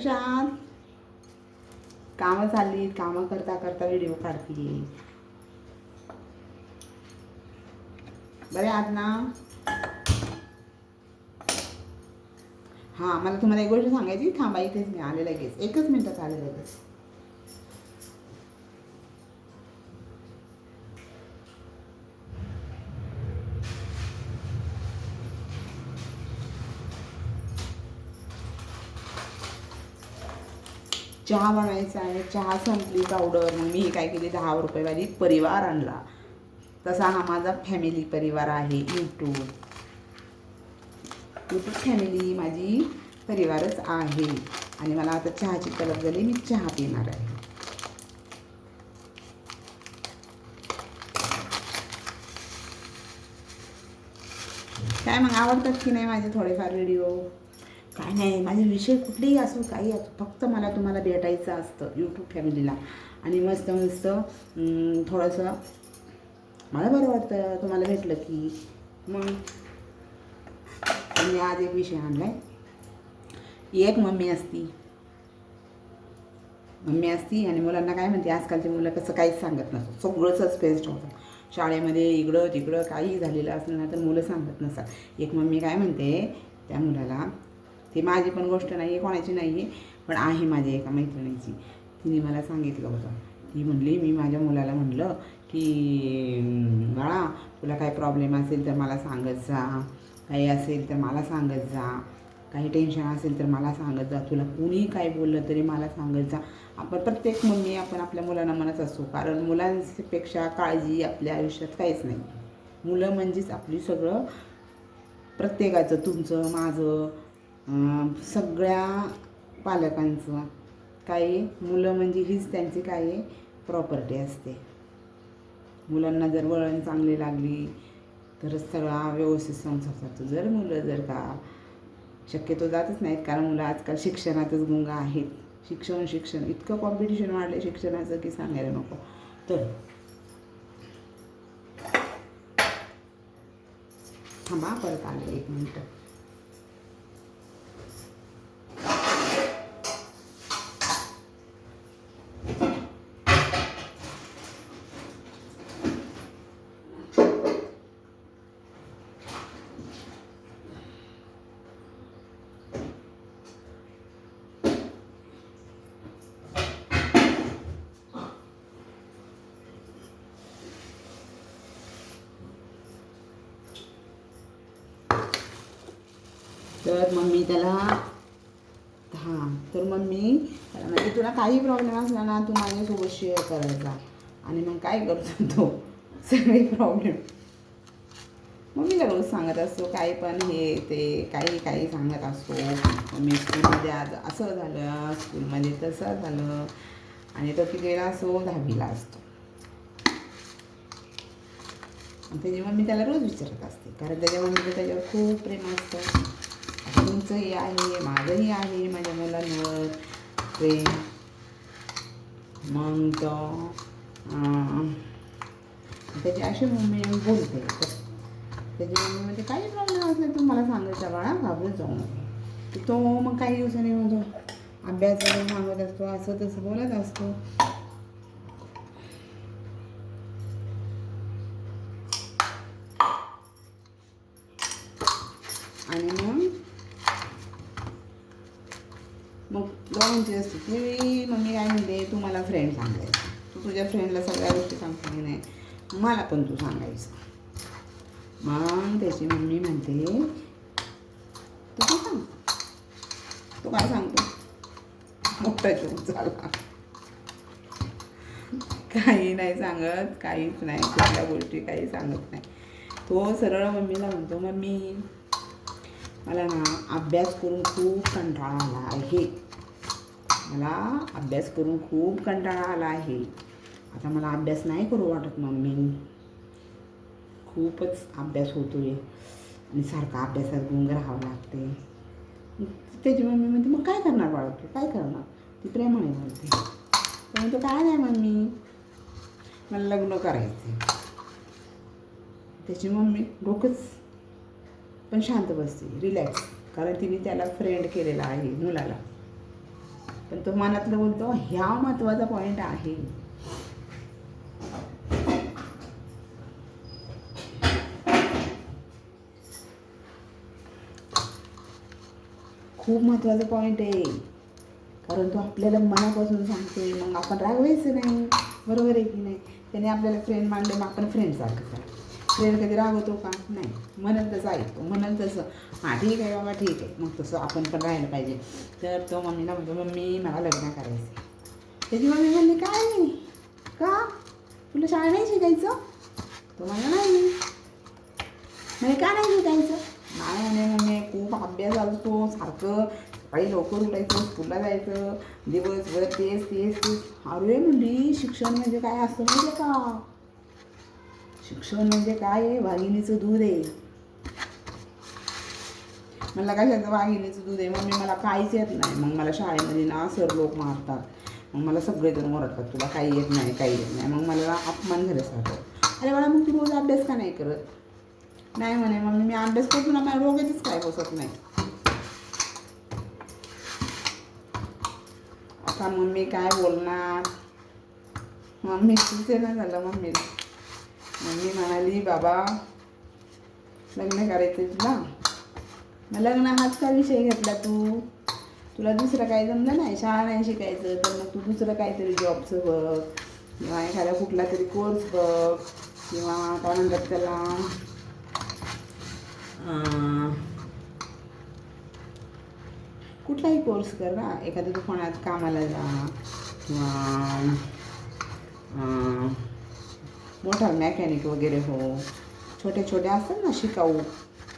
कशा आहात कामं चालली कामं करता करता व्हिडिओ काढते. बरे आहात ना हां मला तुम्हाला एक गोष्ट सांगायची थांबा इथेच मी आले लगेच. एकच मिनटात आले लगेच. चहा बनवायचा आहे चहा संपली पावडर मग मी काय केली दहा रुपयेवाली परिवार आणला. तसा हा माझा फॅमिली परिवार आहे यूट्यूब यूट्यूब फॅमिली माझी परिवारच आहे. आणि मला आता चहाची तलब झाली मी चहा पिणार आहे. काय मग आवडतात की नाही माझे थोडेफार व्हिडिओ काय नाही माझे विषय कुठलेही असो काही असो फक्त मला तुम्हाला भेटायचं असतं यूट्यूब फॅमिलीला आणि मस्त मस्त थोडंसं मला बरं वाटतं तुम्हाला भेटलं की मग मी आज एक विषय आणला आहे एक मम्मी असती. मम्मी असती आणि मुलांना काय म्हणते आजकालची मुलं कसं काहीच सांगत नसतं सगळं सस्पेन्स होतं. शाळेमध्ये इकडं तिकडं काही झालेलं असलं ना तर मुलं सांगत नसतात. एक मम्मी काय म्हणते त्या मुलाला ती माझी पण गोष्ट नाही आहे कोणाची नाही आहे पण आहे माझ्या एका मैत्रिणीची. तिने मला सांगितलं होतं. ती म्हणली मी माझ्या मुलाला म्हणलं की बाळा तुला काय प्रॉब्लेम असेल तर मला सांगत जा. काही असेल तर मला सांगत जा. काही टेन्शन असेल तर मला सांगत जा. तुला कुणी काय बोललं तरी मला सांगत जा. आपण प्रत्येक मम्मी आपण आपल्या मुलांना म्हणत असतो कारण मुलांपेक्षा काळजी आपल्या आयुष्यात काहीच नाही. मुलं म्हणजेच आपली सगळं प्रत्येकाचं तुमचं माझं सगळ्या पालकांचं काही मुलं म्हणजे हीच त्यांची काही प्रॉपर्टी असते. मुलांना जर वळण चांगली लागली तरच सगळा व्यवस्थित संसार चालतो. जर मुलं जर का शक्यतो जातच नाहीत कारण मुलं आजकाल शिक्षणातच गुंग आहेत. शिक्षण शिक्षण इतकं कॉम्पिटिशन वाढलं शिक्षणाचं की सांगायला नको. तर थांबा परत आले एक मिनटं. तर मम्मी त्याला हां तर मग त्याला म्हणजे तुला काही प्रॉब्लेम असला ना तू माझ्यासोबत शेअर करायचा. आणि मग काय करतो तो? सगळे प्रॉब्लेम मम्मीला रोज सांगत असतो काही पण हे ते काही काही सांगत असतो. मी स्कूलमध्ये आज असं झालं स्कूलमध्ये तसं झालं. आणि तो कितीला असो दहावीला असतो. आणि त्याची मम्मी त्याला रोज विचारत असते कारण त्याच्या मम्मीचं त्याच्यावर खूप प्रेम असतं. तुमचं तुमचंही आहे माझंही आहे माझ्या मुलांवर. प्रेम. मग तो अं, त्याची अशी मम्मी बोलते. त्याची मम्मी म्हणजे काही प्रॉब्लेम असले तू मला सांगायचा बाळा घाबरत जाऊ नको. तो मग काही दिवसांनी म्हणतो अभ्यास वगैरे सांगत असतो असं तसं बोलत असतो आणि मग मग असते मम्मी काय म्हणते? तू मला फ्रेंड सांगायचं. तू तुझ्या फ्रेंडला सगळ्या गोष्टी सांगते की नाही मला पण तू सांगायचं. मग त्याची मम्मी म्हणते तू काय सांग तू काय सांगतो? मोठा चूक झाला. काही नाही सांगत काहीच नाही कुठल्या गोष्टी काही सांगत नाही. तो सरळ मम्मीला म्हणतो मम्मी मला ना अभ्यास करून खूप कंटाळा आला आहे. मला अभ्यास करून खूप कंटाळा आला आहे. आता मला अभ्यास नाही करू वाटत मम्मी. खूपच अभ्यास होतोय. आणि सारखा अभ्यासात गुंग राहावं लागते त्याची मम्मी म्हणते मग काय करणार बाळा तू? काय करणार? ती प्रेमाने म्हणते तर म्हणतो काय नाही मम्मी. मला लग्न करायचं त्याची मम्मी डोकंच पण शांत बसते रिलॅक्स. कारण तिने त्याला फ्रेंड केलेला आहे मुलाला. पण तो मनातलं बोलतो ह्या महत्त्वाचा पॉईंट आहे. खूप महत्त्वाचा पॉईंट आहे. कारण तो आपल्याला मनापासून सांगते मग आपण रागवायचं नाही. बरोबर आहे की नाही? त्याने आपल्याला फ्रेंड मांडले मग आपण फ्रेंडसारखं आहे फ्रेंड कधी रागवतो का? नाही. म्हणत तसं ऐकतो म्हणत तसं. हां ठीक आहे बाबा ठीक आहे. मग तसं आपण पण राहायला पाहिजे. तर तो मम्मीला म्हणतो मम्मी मला लग्न करायचं त्याची मम्मी म्हणली काय? नाही का? तुला शाळा नाही शिकायचं? तो म्हणला नाही. म्हणे का नाही शिकायचं? नाही म्हणे म्हणे खूप अभ्यास असतो. सारखं सकाळी लवकर उठायचं स्कूलला जायचं. दिवसभर तेच तेच तेच. अरे म्हणली शिक्षण म्हणजे काय असतं म्हणजे का? शिक्षण म्हणजे काय आहे? वाघिणीचं दूध आहे. मला कशाचं वाघिणीचं दूध आहे. मम्मी मला काहीच येत नाही. मग मला शाळेमध्ये ना सर लोक मारतात. मग मला सगळेजण ओरडतात तुला काही येत नाही काही येत नाही. मग मला अपमान झाल्यासारखं अरे मला मग तू रोज अभ्यास का नाही करत? नाही म्हणे मम्मी मी अभ्यास करतो ना माझ्या डोक्यातच काय बसत नाही. आता मम्मी काय बोलणार? मम्मी तिथे ना झालं मम्मी. मम्मी म्हणाली बाबा लग्न करायचं तुला? मग लग्न हाच का विषय घेतला तू? तुला दुसरं काही जमलं नाही? शाळा नाही शिकायचं तर मग तू दुसरं काहीतरी जॉबचं बघ. किंवा एखादा कुठला तरी कोर्स बघ. किंवा काय म्हणतात त्याला? कुठलाही कोर्स कर ना. एखाद्या दुकानात कामाला जा. किंवा मोठा मेकॅनिक वगैरे हो. छोटे छोटे असतात ना शिकाऊ.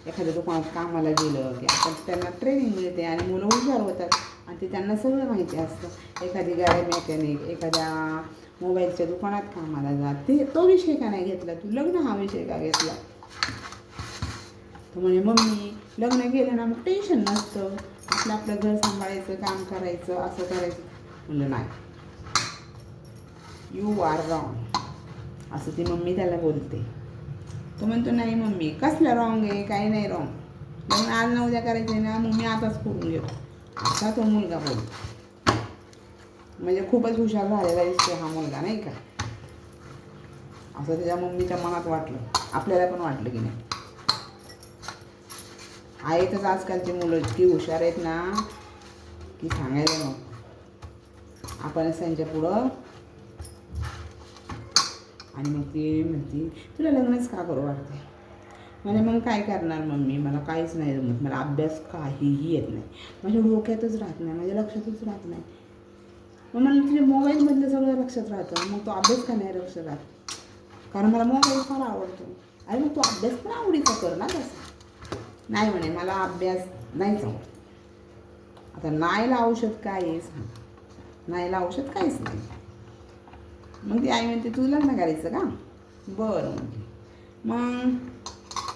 एखाद्या दुकानात कामाला गेलं की आपण त्यांना ट्रेनिंग मिळते आणि मुलं हुशार होतात. आणि ते त्यांना सगळं माहिती असतं. एखादी गाडी मेकॅनिक एखाद्या मोबाईलच्या दुकानात कामाला जा. ते तो विषय का नाही घेतला? तू लग्न हा विषय का घेतला? तो म्हणे मम्मी लग्न गेलं ना मग टेन्शन नसतं. आपलं आपलं घर सांभाळायचं काम करायचं असं करायचं. म्हणलं नाही. यू आर रॉंग असं ती मम्मी त्याला बोलते. तो म्हणतो नाही मम्मी कसलं रॉंग आहे? काही नाही रॉंग मग आज ना उद्या करायचं आहे ना मग मी आताच करून घेतो असा तो मुलगा बोलतो. म्हणजे खूपच हुशार झालेला दिसतो हा मुलगा नाही का? असं त्याच्या मम्मीच्या मनात वाटलं. आपल्याला पण वाटलं की नाही. आहेतच आजकालची मुलं इतकी हुशार आहेत ना की सांगायला नको. आपणच त्यांच्या पुढं आणि मग ती म्हणती तुला लग्नच का करू वाटते म्हणजे मग काय करणार मम्मी? मला काहीच नाही जमत. मला अभ्यास काहीही येत नाही. माझ्या डोक्यातच राहत नाही. माझ्या लक्षातच राहत नाही. मग मला तुझ्या मोबाईलमधलं सगळं लक्षात राहतं. मग तो अभ्यास का नाही लक्षात राहत? कारण मला मोबाईल फार आवडतो. अरे मग तू अभ्यास पण आवडीचा कर ना तसा. नाही म्हणे मला अभ्यास नाहीच आवडत आता नाहीला औषध काय आहे? सांग. नाहीला औषध काहीच नाही. मग ती आई म्हणते तू लग्न करायचं का? बरं. म्हणजे मग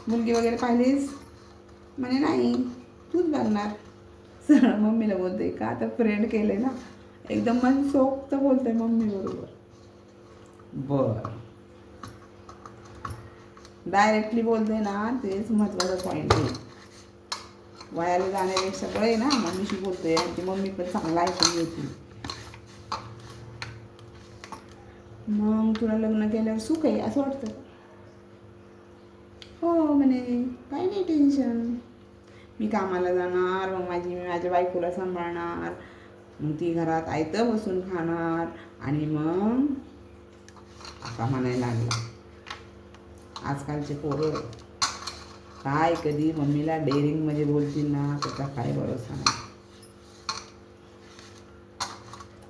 मुलगी वगैरे पाहिलीस? म्हणे नाही तूच बघणार. सरळ मम्मीला बोलते का आता फ्रेंड केले ना? एकदम मन सोक्त बोलते मम्मी बरोबर. बर. डायरेक्टली बोलते ना तेच महत्त्वाचा पॉईंट आहे. वयाला जाण्यापेक्षा आहे ना मम्मीशी बोलतोय आणि ती मम्मी पण चांगला ऐकून घेते. मग तुला लग्न केल्यावर सुख आहे असं वाटतं? हो म्हणे काही नाही टेन्शन मी कामाला जाणार मग माझी मी माझ्या बायकोला सांभाळणार मग ती घरात आयतं बसून खाणार आणि मग आता म्हणायला लागला आजकालचे पोरं काय कधी मम्मीला डेअरिंगमध्ये बोलतील ना त्याचा काय भरोसा नाही.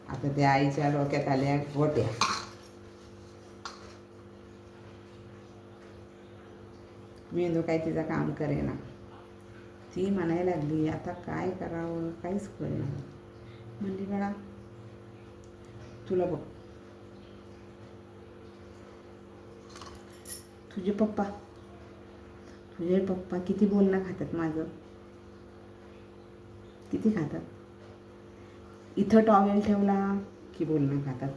आता त्या आईच्या डोक्यात आल्या गोट्या. मेंदू काय तिचं काम करेना. ती म्हणायला लागली आता काय करावं? काहीच कळेना. म्हणली बाळा तुला बघ. तुझे पप्पा तुझे पप्पा किती बोलणं खातात माझं. किती खातात? इथं टॉवेल ठेवला की बोलणं खातात.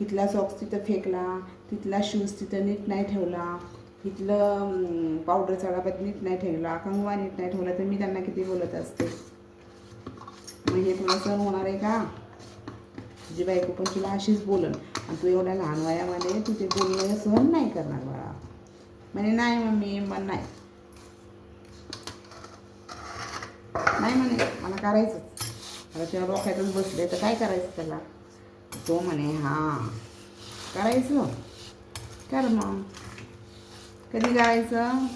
इथला सॉक्स तिथं फेकला तिथला शूज तिथं नीट नाही ठेवला इथलं पावडरचा डब्यात नीट नाही ठेवला कंगवा नीट नाही ठेवला तर मी त्यांना किती बोलत असते? मग हे तुला सण होणार आहे का? तुझी बायको पण तुला अशीच बोलन. आणि तू एवढ्या लहान वयामध्ये तू ते बोलणं सहन नाही करणार बाळा. म्हणे नाही मम्मी मग नाही. नाही म्हणे मला करायचंच. आता तेव्हा डोक्यातच बसले तर काय करायचं त्याला? तो म्हणे हां करायचं. कर मग. कधी गायचं?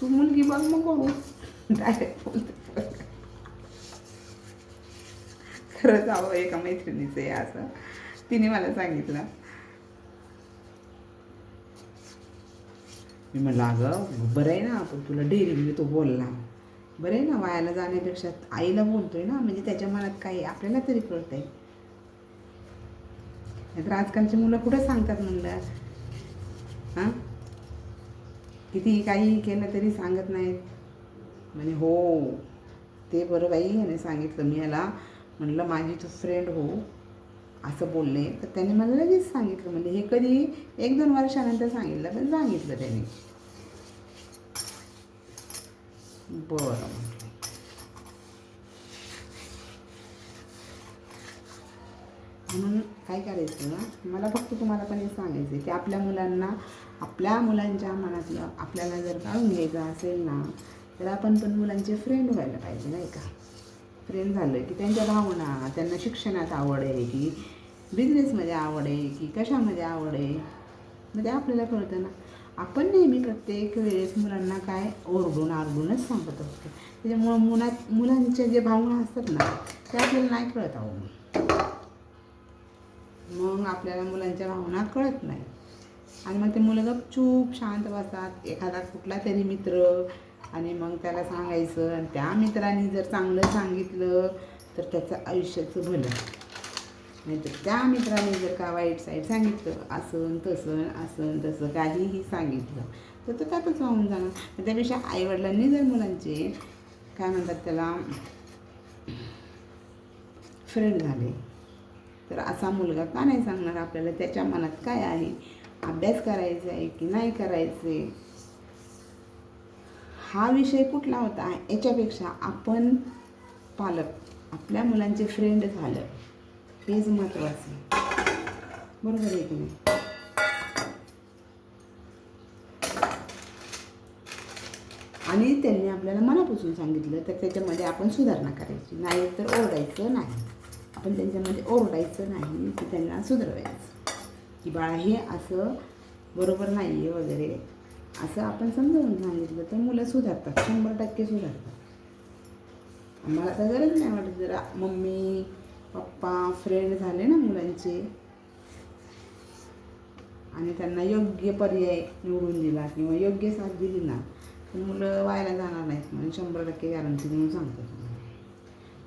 तू मुलगी बघ मग करू. डायरेक्ट बोलते. खरंच हवं एका मैत्रिणीचं आहे असं. तिने मला सांगितलं. मी म्हणलं अगं बरं आहे ना आपण तुला डेअरिंग म्हणजे तो बोलला. बरं आहे ना वायाला जाण्यापेक्षा आईला बोलतोय ना म्हणजे त्याच्या मनात काही आपल्याला तरी कळतंय. नाहीतर आजकालची मुलं कुठं सांगतात म्हणलं? हां? किती काही केलं तरी सांगत नाहीत. म्हणे हो ते बरं बाई याने सांगितलं मी याला म्हणलं माझी तू फ्रेंड हो. असं बोलले. तर त्याने मला लगेच सांगितलं. म्हणजे हे कधी एक दोन वर्षानंतर सांगितलं पण सांगितलं त्याने. बरं. म्हणून काय करायचं मला फक्त तुम्हाला पण हे सांगायचं आहे की आपल्या मुलांना आपल्या मुलांच्या मनातलं आपल्याला जर काढून घ्यायचं असेल ना तर आपण पण मुलांचे फ्रेंड व्हायला पाहिजे नाही का? फ्रेंड झालं की त्यांच्या भावना त्यांना शिक्षणात आवड आहे की बिझनेसमध्ये आवड आहे की कशामध्ये आवड आहे मग ते आपल्याला कळतं ना. आपण नेहमी प्रत्येक वेळेस मुलांना काय ओरडून आरडूनच सांगत असतो. त्याच्यामुळं मुलात मुलांच्या जे भावना असतात ना ते आपल्याला नाही कळत आहो मग आपल्याला मुलांच्या भावना कळत नाही. आणि मग ते मुलं गपचूप शांत बसतात. एखादा कुठला तरी मित्र आणि मग त्याला सांगायचं आणि त्या मित्राने जर चांगलं सांगितलं तर त्याचं आयुष्याचं भलं. नाहीतर त्या मित्राने जर का वाईट साईड सांगितलं असं तसं असं तसं काहीही सांगितलं तर तो त्यातच वाहून जाणार. त्यापेक्षा आईवडिलांनी जर मुलांचे काय म्हणतात त्याला फ्रेंड झाले तर असा मुलगा का नाही सांगणार आपल्याला? त्याच्या मनात काय आहे? अभ्यास करायचा आहे की नाही करायचे? हा विषय कुठला होता? याच्यापेक्षा आपण पालक आपल्या मुलांचे फ्रेंड झालं. हेच महत्त्वाचं आहे. बरोबर आहे की नाही? आणि त्यांनी आपल्याला मनापासून सांगितलं तर त्याच्यामध्ये आपण सुधारणा करायची. नाही तर ओरडायचं नाही. आपण त्यांच्यामध्ये ओरडायचं नाही की त्यांना सुधरवायचं. की बाळा हे असं बरोबर नाही आहे वगैरे. असं आपण समजावून सांगितलं तर मुलं सुधारतात. शंभर टक्के सुधारतात. मला तर गरज नाही वाटत. जरा मम्मी पप्पा फ्रेंड झाले ना मुलांचे. आणि त्यांना योग्य पर्याय निवडून दिला किंवा योग्य साथ दिली ना तर मुलं वायाला जाणार नाहीत म्हणून शंभर टक्के गॅरंटी देऊन सांगतो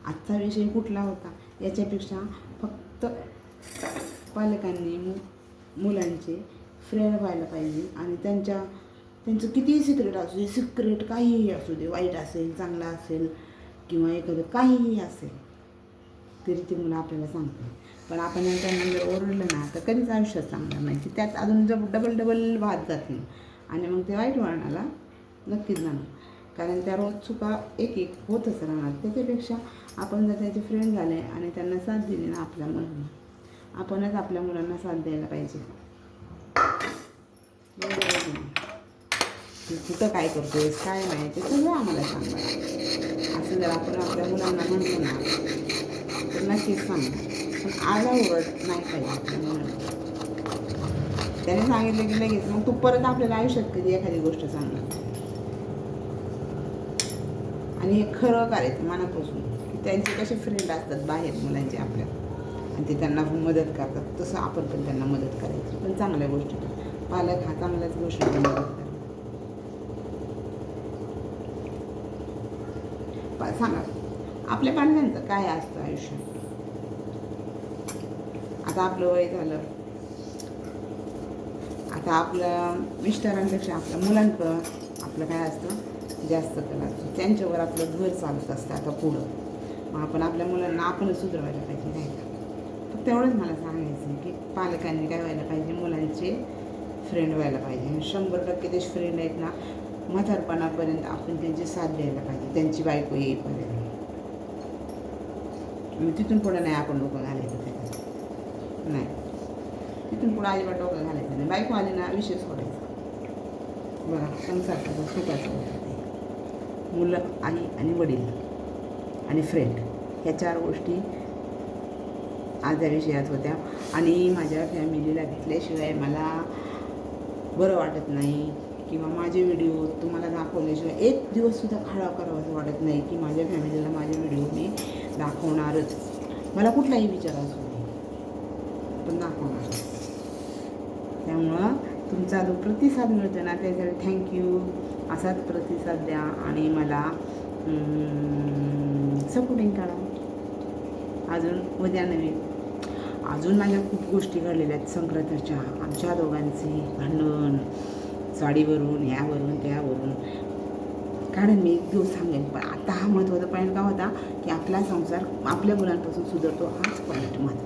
आजचा विषय कुठला होता? याच्यापेक्षा फक्त पालकांनी मु मुलांचे फ्रेंड व्हायला पाहिजे आणि त्यांच्या त्यांचं कितीही सिक्रेट असू दे सिक्रेट काहीही असू दे वाईट असेल चांगलं असेल किंवा एखादं काहीही असेल तरी ती मुलं आपल्याला सांगतात. पण आपण त्यांना जर ओरडलं ना तर कधीच आयुष्यात सांगणार नाही. की त्यात अजून जर डबल डबल वाद जातील. आणि मग ते वाईट वळणाला नक्कीच जाणार. कारण त्या रोज चुका एक एक होतच राहणार. त्याच्यापेक्षा आपण जर त्याचे फ्रेंड झाले आणि त्यांना साथ दिली ना आपल्या मुलांना आपणच आपल्या मुलांना साथ द्यायला पाहिजे. तू कुठं काय करतोयस काय नाही ते सगळं आम्हाला सांगा. असं जर आपण आपल्या मुलांना म्हणतो ना तर नक्कीच सांगा पण आला ओरड नाही पाहिजे आपल्या मुलांना. त्याने सांगितलं की लगेच मग तू परत आपल्याला आयुष्यात कधी एखादी गोष्ट सांगणार? आणि हे खरं करायचं मनापासून. की त्यांचे कसे फ्रेंड असतात बाहेर मुलांचे आपल्या. आणि ते त्यांना मदत करतात. तसं आपण पण त्यांना मदत करायची. पण चांगल्या गोष्टी. पालक हा चांगल्याच गोष्टी मदत करतात सांगा आपल्या पालकांचं काय असतं आयुष्यात? आता आपलं वय झालं. आता आपल्या मिस्टरांपेक्षा आपल्या मुलांकडं आपलं काय असतं? जास्त करणार. त्यांच्यावर आपलं घर चालत असतं आता पुढं. मग आपण आपल्या मुलांना आपणच सुधारवायला पाहिजे नाही का? फक्त तेवढंच मला सांगायचं आहे की पालकांनी काय व्हायला पाहिजे मुलांचे फ्रेंड व्हायला पाहिजे. शंभर टक्के ते फ्रेंड आहेत ना म्हातारपणापर्यंत आपण त्यांची साथ द्यायला पाहिजे त्यांची बायको येईपर्यंत. तिथून पुढं नाही आपण डोकं घालायचं त्याच्यात. नाही. तिथून पुढं अजिबात डोकं घालायचं नाही. बायको आली ना विषय सोडायचा. बघा संसार सुखाचा होता मुलं आई आणि वडील आणि फ्रेंड ह्या चार गोष्टी आज होत्या. आणि माझ्या फॅमिलीला घेतल्याशिवाय मला बरं वाटत नाही किंवा माझे व्हिडिओ तुम्हाला दाखवल्याशिवाय एक दिवससुद्धा खाडा करावा असं वाटत नाही की माझ्या फॅमिलीला माझे व्हिडिओ मी दाखवणारच. मला कुठलाही विचार असू पण दाखवणार. त्यामुळं तुमचा जो प्रतिसाद मिळतो ना त्यासाठी थँक्यू असाच प्रतिसाद द्या आणि मला सपोर्टिंग करा अजून उद्या नवीन अजून माझ्या खूप गोष्टी घडलेल्या आहेत संक्रांतीच्या. आमच्या दोघांचे भांडण साडीवरून ह्यावरून त्यावरून. कारण मी एक दिवस सांगेन पण आता हा महत्त्वाचा पॉईंट का होता की आपला संसार आपल्या मुलांपासून सुधारतो हाच पॉईंट महत्त्व